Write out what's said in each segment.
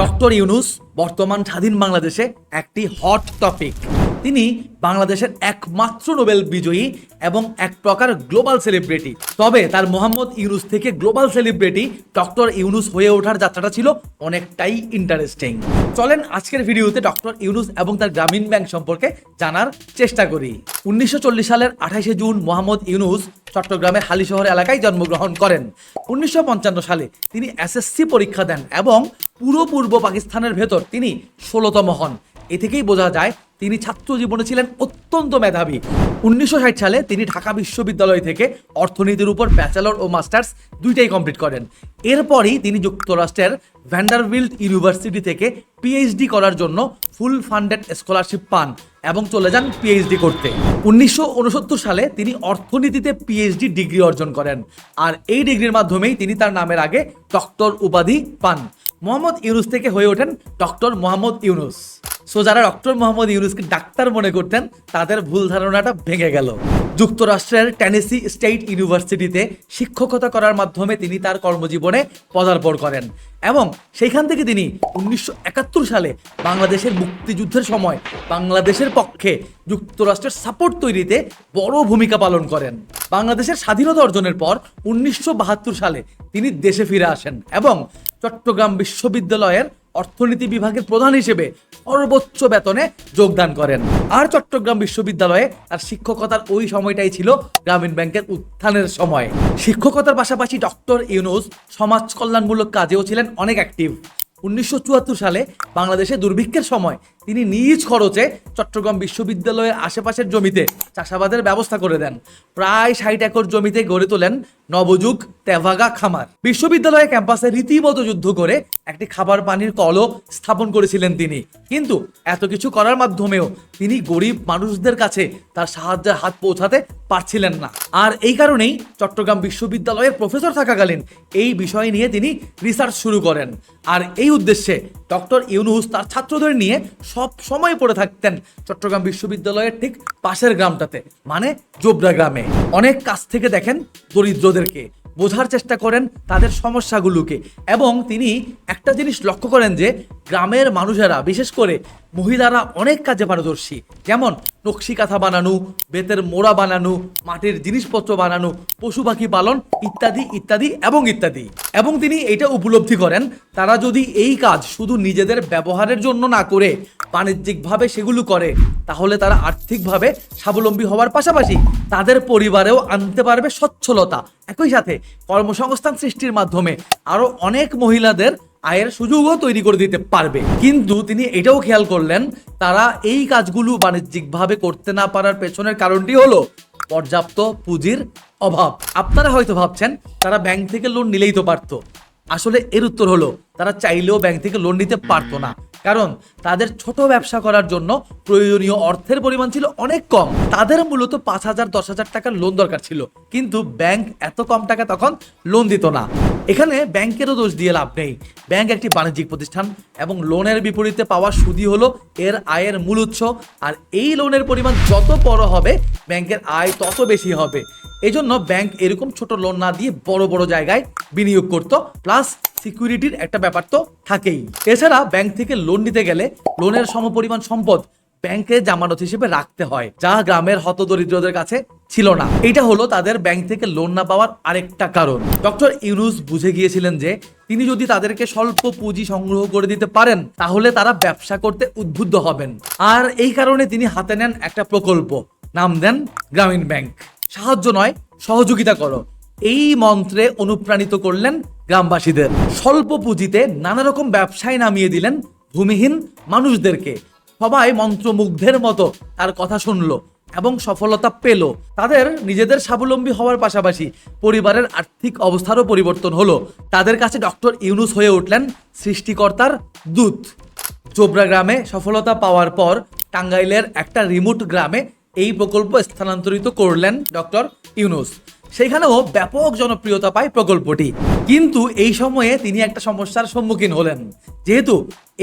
Doctor Yunus বর্তমান স্বাধীন বাংলাদেশে একটি হট টপিক। তিনি বাংলাদেশের একমাত্র নোবেল বিজয়ী এবং এক প্রকার গ্লোবাল সেলিব্রিটি। তবে তার মোহাম্মদ ইউনুস থেকে গ্লোবাল সেলিব্রিটি ডক্টর ইউনুস হয়ে ওঠার যাত্রাটা ছিল অনেকটাই ইন্টারেস্টিং চলেন আজকের ভিডিওতে ডক্টর ইউনুস এবং তার গ্রামীণ ব্যাংক সম্পর্কে জানার চেষ্টা করি। উনিশশো চল্লিশ সালের আঠাশে জুন মোহাম্মদ ইউনুস চট্টগ্রামের হালিশহর এলাকায় জন্মগ্রহণ করেন। উনিশশো পঞ্চান্ন সালে তিনি এসএসসি পরীক্ষা দেন এবং পুরো পূর্ব পাকিস্তানের ভেতর তিনি ষোলোতম হন। এ থেকেই বোঝা যায়, তিনি ছাত্র জীবনে ছিলেন অত্যন্ত মেধাবী। উনিশশো ষাট সালে তিনি ঢাকা বিশ্ববিদ্যালয় থেকে অর্থনীতির উপর ব্যাচেলর ও মাস্টার্স দুইটাই কমপ্লিট করেন। এরপরই তিনি যুক্তরাষ্ট্রের ভ্যান্ডারবিল্ট ইউনিভার্সিটি থেকে পিএইচডি করার জন্য ফুল ফান্ডেড স্কলারশিপ পান এবং চলে যান পিএইচডি করতে। উনিশশো উনসত্তর সালে তিনি অর্থনীতিতে পিএইচডি ডিগ্রি অর্জন করেন। আর এই ডিগ্রির মাধ্যমেই তিনি তার নামের আগে ডক্টর উপাধি পান। মোহাম্মদ ইউনুস থেকে হয়ে ওঠেন ডক্টর মোহাম্মদ ইউনুস। সো যারা ডক্টর মোহাম্মদ ইউনুসকে ডাক্তার মনে করতেন, তাদের ভুল ধারণাটা ভেঙে গেল। যুক্তরাষ্ট্রের টেনেসি স্টেট ইউনিভার্সিটিতে শিক্ষকতা করার মাধ্যমে তিনি তার কর্মজীবনে পদার্পণ করেন এবং সেইখান থেকে তিনি উনিশশো একাত্তর সালে বাংলাদেশের মুক্তিযুদ্ধের সময় বাংলাদেশের পক্ষে যুক্তরাষ্ট্রের সাপোর্ট তৈরিতে বড় ভূমিকা পালন করেন। বাংলাদেশের স্বাধীনতা অর্জনের পর উনিশশো বাহাত্তর সালে তিনি দেশে ফিরে আসেন এবং চট্টগ্রাম বিশ্ববিদ্যালয়ের অর্থনীতি বিভাগের প্রধান হিসেবে সর্বোচ্চ বেতনে যোগদান করেন। আর চট্টগ্রাম বিশ্ববিদ্যালয়ে তার শিক্ষকতার ওই সময়টাই ছিল গ্রামীণ ব্যাংকের উত্থানের সময়। শিক্ষকতার পাশাপাশি ডক্টর ইউনুস সমাজ কল্যাণমূলক কাজেও ছিলেন অনেক অ্যাক্টিভ উনিশশো চুয়াত্তর সালে বাংলাদেশে দুর্ভিক্ষের সময় তিনি নিজ খরচে চট্টগ্রাম বিশ্ববিদ্যালয়ের আশেপাশের জমিতে চাষাবাদের ব্যবস্থা করে দেন। প্রায় ষাট একর জমিতে গড়ে তোলেন নবযুগ তেভাগা খামার। বিশ্ববিদ্যালয় ক্যাম্পাসে রীতিমতো যুদ্ধ করে একটি খাবার পানির কলও স্থাপন করেছিলেন তিনি। কিন্তু এত কিছু করার মাধ্যমেও তিনি গরিব মানুষদের কাছে তার সাহায্যের হাত পৌঁছাতে পারছিলেন না। আর এই কারণেই চট্টগ্রাম বিশ্ববিদ্যালয়ের প্রফেসর থাকাকালীন এই বিষয় নিয়ে তিনি রিসার্চ শুরু করেন। আর এই উদ্দেশ্যে ডক্টর ইউনুস তার ছাত্রদের নিয়ে সব সময় পড়ে থাকতেন চট্টগ্রাম বিশ্ববিদ্যালয়ের ঠিক পাশের গ্রামটাতে মানে জোবরা গ্রামে। অনেক কাছ থেকে দেখেন দরিদ্রদেরকে। বোঝার চেষ্টা করেন তাদের সমস্যাগুলোকে। এবং তিনি একটা জিনিস লক্ষ্য করেন যে, গ্রামের মানুষেরা, বিশেষ করে মহিলারা অনেক কাজে পারদর্শী। যেমন নকশি কাঁথা বানানো, বেতের মোড়া বানানো, মাটির জিনিসপত্র বানানো, পশু পাখি পালন ইত্যাদি ইত্যাদি এবং ইত্যাদি। এবং তিনি এটা উপলব্ধি করেন, তারা যদি এই কাজ শুধু নিজেদের ব্যবহারের জন্য না করে বাণিজ্যিকভাবে সেগুলো করে, তাহলে তারা আর্থিকভাবে স্বাবলম্বী হওয়ার পাশাপাশি তাদের পরিবারেও আনতে পারবে সচ্ছলতা। একই সাথে কর্মসংস্থান সৃষ্টির মাধ্যমে আরও অনেক মহিলাদের আয়ের সুযোগও তৈরি করে দিতে পারবে। কিন্তু তিনি এটাও খেয়াল করলেন, তারা এই কাজগুলো বাণিজ্যিকভাবে করতে না পারার পেছনের কারণটি হলো পর্যাপ্ত পুঁজির অভাব। আপনারা হয়তো ভাবছেন, তারা ব্যাংক থেকে লোন নিলেই তো পারতো। আসলে এর উত্তর হলো, তারা চাইলেও ব্যাংক থেকে লোন নিতে পারতো না। কারণ তাদের ছোট ব্যবসা করার জন্য প্রয়োজনীয় অর্থের পরিমাণ ছিল অনেক কম। তাদের মূলত পাঁচ হাজার, দশ হাজার টাকার লোন দরকার ছিল। কিন্তু ব্যাংক এত কম টাকা তখন লোন দিত না। এখানে ব্যাংকেরও দোষ দিয়ে লাভ নেই। ব্যাংক একটি বাণিজ্যিক প্রতিষ্ঠান এবং লোনের বিপরীতে পাওয়া সুদই হলো এর আয়ের মূল উৎস। আর এই লোনের পরিমাণ যত বড় হবে, ব্যাংকের আয় তত বেশি হবে। এজন্য ব্যাংক এরকম ছোট লোন না দিয়ে বড় বড় জায়গায় বিনিয়োগ করতো। প্লাস সিকিউরিটির একটা ব্যাপার তো থাকেই। এছাড়া ব্যাংক থেকে লোন নিতে গেলে লোনের সমপরিমাণ সম্পদ ব্যাংকে জামানত হিসেবে রাখতে হয়, যা গ্রামের হতদরিদ্রদের কাছে ছিল না। এটা হলো তাদের ব্যাংক থেকে লোন না পাওয়ার আরেকটা কারণ। ডক্টর ইউনুস বুঝে গিয়েছিলেন যে, তিনি যদি তাদেরকে স্বল্প পুঁজি সংগ্রহ করে দিতে পারেন, তাহলে তারা ব্যবসা করতে উদ্বুদ্ধ হবেন। আর এই কারণে তিনি হাতে নেন একটা প্রকল্প, নাম দেন গ্রামীণ ব্যাংক। সাহায্য নয়, সহযোগিতা করো। এই মন্ত্রে অনুপ্রাণিত করলেন গ্রামবাসীদের। স্বল্প পুঁজিতে নানা রকম ব্যবসায় নামিয়ে দিলেন ভূমিহীন মানুষদেরকে। সবাই মন্ত্রমুগ্ধের মতো তার কথা শুনলো এবং সফলতা পেল। তাদের নিজেদের স্বাবলম্বী হওয়ার পাশাপাশি পরিবারের আর্থিক অবস্থারও পরিবর্তন হলো। তাদের কাছে ডক্টর ইউনুস হয়ে উঠলেন সৃষ্টিকর্তার দূত। চোবরা গ্রামে সফলতা পাওয়ার পর টাঙ্গাইলের একটা রিমোট গ্রামে এই প্রকল্প স্থানান্তরিত করলেন ডক্টর ইউনুস। সেখানেও ব্যাপক জনপ্রিয়তা পায় প্রকল্পটি। কিন্তু এই সময়ে তিনি একটা সমস্যার সম্মুখীন হলেন। যেহেতু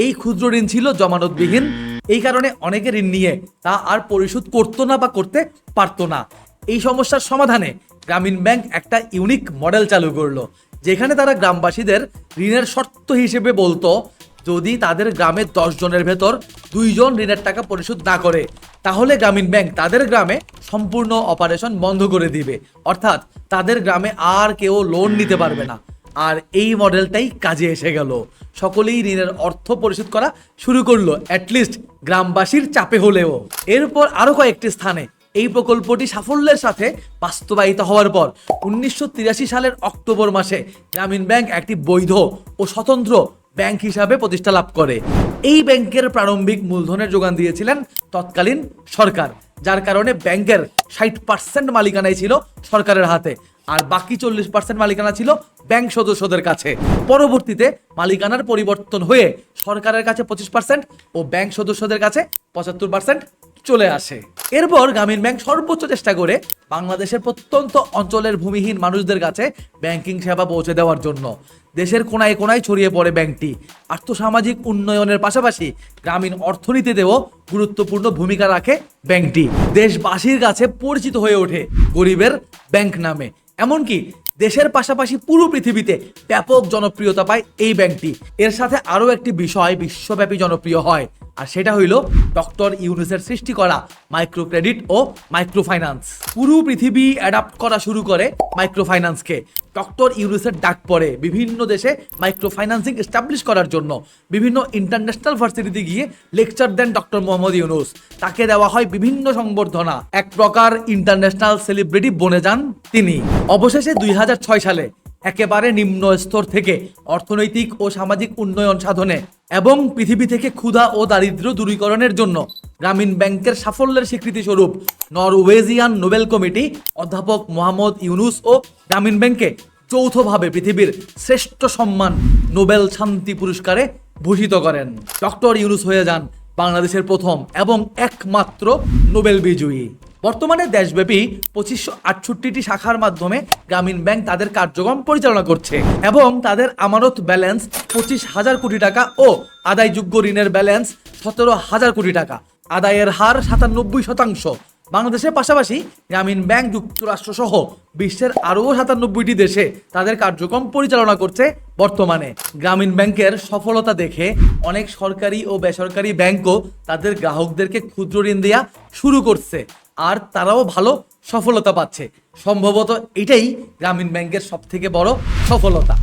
এই ক্ষুদ্র ঋণ ছিল জমানতবিহীন, এই কারণে অনেকে ঋণ নিয়ে তা আর পরিশোধ করতো না বা করতে পারতো না। এই সমস্যার সমাধানে গ্রামীণ ব্যাংক একটা ইউনিক মডেল চালু করল, যেখানে তারা গ্রামবাসীদের ঋণের শর্ত হিসেবে বলতো যদি তাদের গ্রামের দশ জনের ভেতর দুইজন ঋণের টাকা পরিশোধ না করে, তাহলে গ্রামীণ ব্যাংক তাদের গ্রামে সম্পূর্ণ অপারেশন বন্ধ করে দিবে। অর্থাৎ তাদের গ্রামে আর কেউ লোন নিতে পারবে না। আর এই মডেলটাই কাজে এসে গেল। সকলেই ঋণের অর্থ পরিশোধ করা শুরু করল অ্যাটলিস্ট গ্রামবাসীর চাপে হলেও। এরপর আরও কয়েকটি স্থানে এই প্রকল্পটি সাফল্যের সাথে বাস্তবায়িত হওয়ার পর উনিশশো তিরাশি সালের অক্টোবর মাসে গ্রামীণ ব্যাংক একটি বৈধ ও স্বতন্ত্র ব্যাংক হিসাবে প্রতিষ্ঠা লাভ করে। এই ব্যাংকের প্রারম্ভিক মূলধনের যোগান দিয়েছিলেন তৎকালীন সরকার, যার কারণে ব্যাংকের ষাট পার্সেন্ট মালিকানাই ছিল সরকারের হাতে, আর বাকি চল্লিশ পার্সেন্ট মালিকানা ছিল ব্যাংক সদস্যদের কাছে। পরবর্তীতে মালিকানার পরিবর্তন হয়ে সরকারের কাছে পঁচিশ পার্সেন্ট ও ব্যাংক সদস্যদের কাছে পঁচাত্তর পার্সেন্ট চলে আসে। এরপর গ্রামীণ ব্যাংক সর্বোচ্চ চেষ্টা করে বাংলাদেশের প্রত্যন্ত অঞ্চলের ভূমিহীন মানুষদের কাছে ব্যাংকিং সেবা পৌঁছে দেওয়ার জন্য। দেশের কোনায় কোনায় ছড়িয়ে পড়ে ব্যাংকটি। আর্থসামাজিক উন্নয়নের পাশাপাশি গ্রামীণ অর্থনীতিতেও গুরুত্বপূর্ণ ভূমিকা রাখে ব্যাংকটি। দেশবাসীর কাছে পরিচিত হয়ে ওঠে গরিবের ব্যাংক নামে। এমনকি দেশের পাশাপাশি পুরো পৃথিবীতে ব্যাপক জনপ্রিয়তা পায় এই ব্যাংকটি। এর সাথে আরও একটি বিষয় বিশ্বব্যাপী জনপ্রিয় হয়, আর সেটা হইল ডক্টর ইউনুসের সৃষ্টি করা মাইক্রো ক্রেডিট ও মাইক্রো ফাইন্যান্স পুরো পৃথিবী অ্যাডাপ্ট করা শুরু করে মাইক্রো ফাইন্যান্সকে ডক্টর ইউনুসের ডাক পড়ে বিভিন্ন দেশে মাইক্রো ফাইন্যান্সিং এস্টাবলিশ করার জন্য। বিভিন্ন ইন্টারন্যাশনাল ভার্সিটিতে গিয়ে লেকচার দেন ডক্টর মোহাম্মদ ইউনুস। তাকে দেওয়া হয় বিভিন্ন সংবর্ধনা। এক প্রকার ইন্টারন্যাশনাল সেলিব্রিটি বনে যান তিনি। অবশেষে দুই হাজার ছয় সালে একেবারে নিম্ন স্তর থেকে অর্থনৈতিক ও সামাজিক উন্নয়ন সাধনে এবং পৃথিবী থেকে ক্ষুধা ও দারিদ্র্য দূরীকরণের জন্য গ্রামীণ ব্যাংকের সাফল্যের স্বীকৃতি স্বরূপ নরওয়েজিয়ান নোবেল কমিটি অধ্যাপক মোহাম্মদ ইউনুস ও গ্রামীণ ব্যাংকে যৌথভাবে পৃথিবীর শ্রেষ্ঠ সম্মান নোবেল শান্তি পুরস্কারে ভূষিত করেন। ডক্টর ইউনুস হয়ে যান বাংলাদেশের প্রথম এবং একমাত্র নোবেল বিজয়ী। বর্তমানে দেশব্যাপী পঁচিশশো আটষট্টিটি শাখার মাধ্যমে গ্রামীণ ব্যাংক তাদের কার্যক্রম পরিচালনা করছে এবং তাদের আমানত ব্যালেন্স পঁচিশ হাজার কোটি টাকা ও আদায়যোগ্য ঋণের ব্যালেন্স সতেরো হাজার কোটি টাকা। আদায়ের হার সাতানব্বই শতাংশ। বাংলাদেশের পাশাপাশি গ্রামীণ ব্যাংক যুক্তরাষ্ট্র সহ বিশ্বের আরও সাতানব্বইটি দেশে তাদের কার্যক্রম পরিচালনা করছে বর্তমানে। গ্রামীণ ব্যাংকের সফলতা দেখে অনেক সরকারি ও বেসরকারি ব্যাংকও তাদের গ্রাহকদেরকে ক্ষুদ্র ঋণ দেওয়া শুরু করছে, আর তারাও ভালো সফলতা পাচ্ছে। সম্ভবত এটাই গ্রামীণ ব্যাংকের সব থেকে বড় সফলতা।